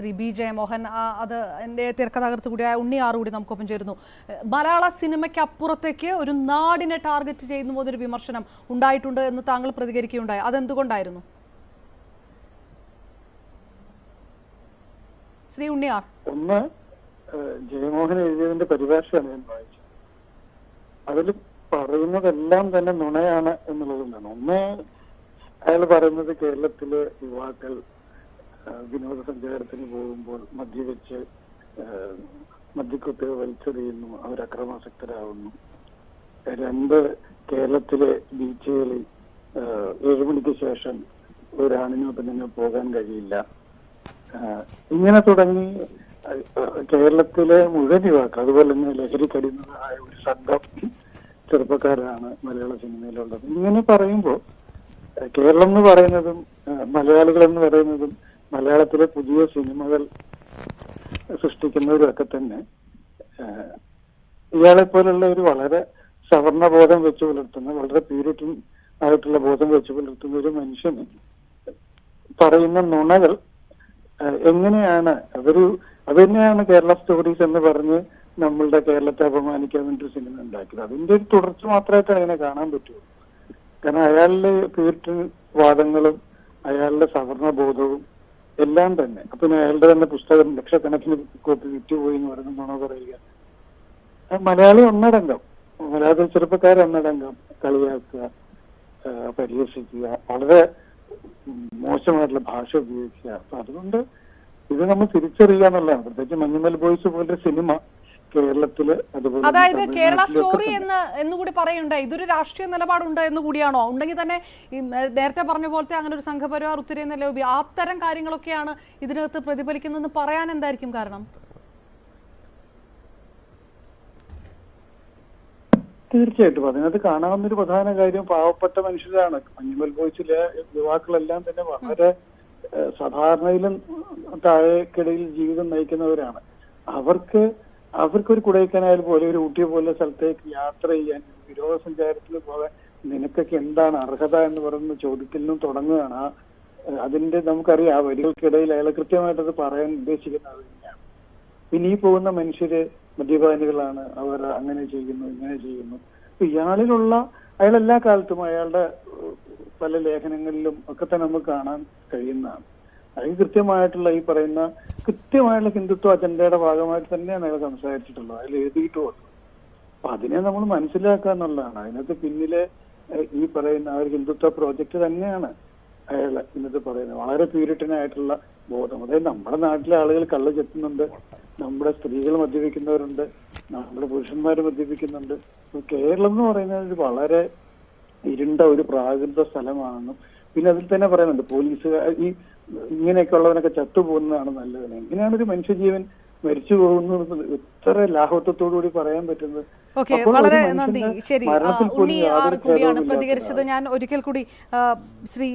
Shri B Jayamohan Mohan അത് എന്റെ തിരക്കഥാകൃത്ത് കൂടിയായ ഉണ്ണി ആറ് കൂടി നമുക്കൊപ്പം ചേരുന്നു. മലയാള സിനിമയ്ക്ക് അപ്പുറത്തേക്ക് ഒരു നാടിനെ ടാർഗറ്റ് ചെയ്യുന്ന പോലൊരു വിമർശനം ഉണ്ടായിട്ടുണ്ട് എന്ന് താങ്കൾ പ്രതികരിക്കുകയുണ്ടായി. അതെന്തുകൊണ്ടായിരുന്നു? ശ്രീ ഉണ്ണിയാർ ഒന്ന് ജയമോഹൻ എഴുതിയതിന്റെ പരിഭാഷയാണ് ഞാൻ വായിച്ചത്. അതിൽ പറയുന്നതെല്ലാം തന്നെ നുണയാണ് എന്നുള്ളതുകൊണ്ടാണ് ഒന്ന് അയാൾ പറയുന്നത് കേരളത്തിലെ യുവാക്കൾ വിനോദസഞ്ചാരത്തിന് പോകുമ്പോൾ മദ്യവെച്ച് മദ്യക്കുട്ടികൾ വലിച്ചെറിയുന്നു അവർ അക്രമാസക്തരാകുന്നു രണ്ട് കേരളത്തിലെ ബീച്ചുകളിൽ ഏഴു മണിക്ക് ശേഷം ഒരാണിനോ പെണ്ണിനോ പോകാൻ കഴിയില്ല. ഇങ്ങനെ തുടങ്ങി കേരളത്തിലെ മുഴുവൻ യുവാക്കൾ അതുപോലെ തന്നെ ലഹരി കടിയുന്നതായ ഒരു സംഘം ചെറുപ്പക്കാരാണ് മലയാള സിനിമയിലുള്ളത്. ഇങ്ങനെ പറയുമ്പോൾ കേരളം എന്ന് പറയുന്നതും മലയാളികൾ എന്ന് പറയുന്നതും മലയാളത്തിലെ പുതിയ സിനിമകൾ സൃഷ്ടിക്കുന്നവരൊക്കെ തന്നെ ഇയാളെ പോലുള്ള ഒരു വളരെ സവർണ ബോധം വെച്ച് പുലർത്തുന്ന വളരെ പ്യൂരിറ്റൻ ആയിട്ടുള്ള ബോധം വെച്ച് പുലർത്തുന്ന ഒരു മനുഷ്യന് പറയുന്ന നുണകൾ എങ്ങനെയാണ് അതൊരു അത് തന്നെയാണ് കേരള സ്റ്റോറീസ് എന്ന് പറഞ്ഞ് നമ്മളുടെ കേരളത്തെ അപമാനിക്കാൻ വേണ്ടി സിനിമ ഉണ്ടാക്കിയത്. അതിന്റെ ഒരു തുടർച്ച മാത്രമായിട്ട് അതിനെ കാണാൻ പറ്റുള്ളൂ. കാരണം അയാളിലെ പ്യൂരിറ്റൻ വാദങ്ങളും അയാളുടെ സവർണ ബോധവും എല്ലാം തന്നെ. അപ്പൊ അയാളുടെ തന്നെ പുസ്തകം ലക്ഷക്കണക്കിന് കോപ്പി വിറ്റുപോയി എന്ന് പറയുന്ന നുണ പറയുക. മലയാളി ഒന്നടങ്കം. മലയാളത്തിൽ ചെറുപ്പക്കാർ ഒന്നടങ്കം കളിയാക്കുക പരിഹസിക്കുക വളരെ മോശമായിട്ടുള്ള ഭാഷ ഉപയോഗിക്കുക. അപ്പൊ അതുകൊണ്ട് ഇത് നമ്മൾ തിരിച്ചറിയുക എന്നുള്ളതാണ്. പ്രത്യേകിച്ച് മഞ്ഞുമൽ ബോയ്സ് പോലൊരു സിനിമ കേരളത്തിൽ അതുപോലെ അതായത് കേരള സ്റ്റോറി എന്ന് എന്നുകൂടി പറയുന്നുണ്ട്. ഇതൊരു രാഷ്ട്രീയ നിലപാടുണ്ട് എന്ന് കൂടിയാണോ? ഉണ്ടെങ്കിൽ തന്നെ നേരത്തെ പറഞ്ഞ പോലത്തെ അങ്ങനെ ഒരു സംഘപരിവാർ ഉത്തരേന്ത്യ ലോബി അത്തരം കാര്യങ്ങളൊക്കെയാണ് ഇതിനകത്ത് പ്രതിഫലിക്കുന്നതെന്ന് പറയാൻ എന്തായിരിക്കും കാരണം? തീർച്ചയായിട്ടും. അതിനകത്ത് കാണാവുന്ന ഒരു പ്രധാന കാര്യം പാവപ്പെട്ട മനുഷ്യരാണ്. മഞ്ഞുമൽ ബോയ്സിലെ യുവാക്കളെല്ലാം തന്നെ വളരെ സാധാരണയിലും താഴേക്കിടയിൽ ജീവിതം നയിക്കുന്നവരാണ്. അവർക്ക് അവർക്കൊരു കുടൈക്കനാൽ പോലെ ഒരു ഊട്ടി പോലെ സ്ഥലത്തേക്ക് യാത്ര ചെയ്യാൻ വിനോദസഞ്ചാരത്തിന് പോകാൻ നിനക്കൊക്കെ എന്താണ് അർഹത എന്ന് പറയുന്ന ചോദ്യത്തിൽ നിന്നും തുടങ്ങുകയാണ് അതിന്റെ നമുക്കറിയാം ആ വരികൾക്കിടയിൽ അയാൾ കൃത്യമായിട്ട് അത് പറയാൻ ഉദ്ദേശിക്കുന്നത് തന്നെയാണ്. പിന്നെ ഈ പോകുന്ന മനുഷ്യര് മദ്യപാനികളാണ് അവർ അങ്ങനെ ചെയ്യുന്നു ഇങ്ങനെ ചെയ്യുന്നു. ഇയാളിലുള്ള അയാൾ എല്ലാ കാലത്തും അയാളുടെ പല ലേഖനങ്ങളിലും ഒക്കെ തന്നെ നമുക്ക് കാണാൻ കഴിയുന്നതാണ്. അതിൽ കൃത്യമായിട്ടുള്ള ഈ പറയുന്ന കൃത്യമായിട്ടുള്ള ഹിന്ദുത്വ അജണ്ടയുടെ ഭാഗമായിട്ട് തന്നെയാണ് അയാൾ സംസാരിച്ചിട്ടുള്ളത്. അതിൽ എഴുതിയിട്ടുള്ളത് അപ്പൊ അതിനെ നമ്മൾ മനസ്സിലാക്കുക എന്നുള്ളതാണ്. അതിനകത്ത് പിന്നിലെ ഈ പറയുന്ന ഒരു ഹിന്ദുത്വ പ്രോജക്റ്റ് തന്നെയാണ് അയാൾ ഇന്നത്തെ പറയുന്നത്. വളരെ പ്യൂരിറ്റനായിട്ടുള്ള ബോധം. അതായത് നമ്മുടെ നാട്ടിലെ ആളുകൾ കള്ള് ചെത്തുന്നുണ്ട്. നമ്മുടെ സ്ത്രീകൾ മദ്യപിക്കുന്നവരുണ്ട്. നമ്മുടെ പുരുഷന്മാർ മദ്യപിക്കുന്നുണ്ട്. കേരളം എന്ന് പറയുന്നത് ഒരു വളരെ ഇരുണ്ട ഒരു പ്രാകൃത സ്ഥലമാണെന്നും പിന്നെ അതിൽ തന്നെ പറയുന്നുണ്ട് പോലീസ് ഈ ഇങ്ങനെയൊക്കെ ഉള്ളവനൊക്കെ ചത്തുപോകുന്നതാണ് നല്ലത്. എങ്ങനെയാണ് ഒരു മനുഷ്യജീവൻ മരിച്ചു പോകുന്നത് ഇത്ര ലാഘവത്വത്തോടു കൂടി പറയാൻ പറ്റുന്നത്. ഓക്കെ വളരെ നന്ദി. ശരി ഉണ്ണി ആർ കൂടിയാണ് പ്രതികരിച്ചത്. ഞാൻ ഒരിക്കൽ കൂടി ശ്രീ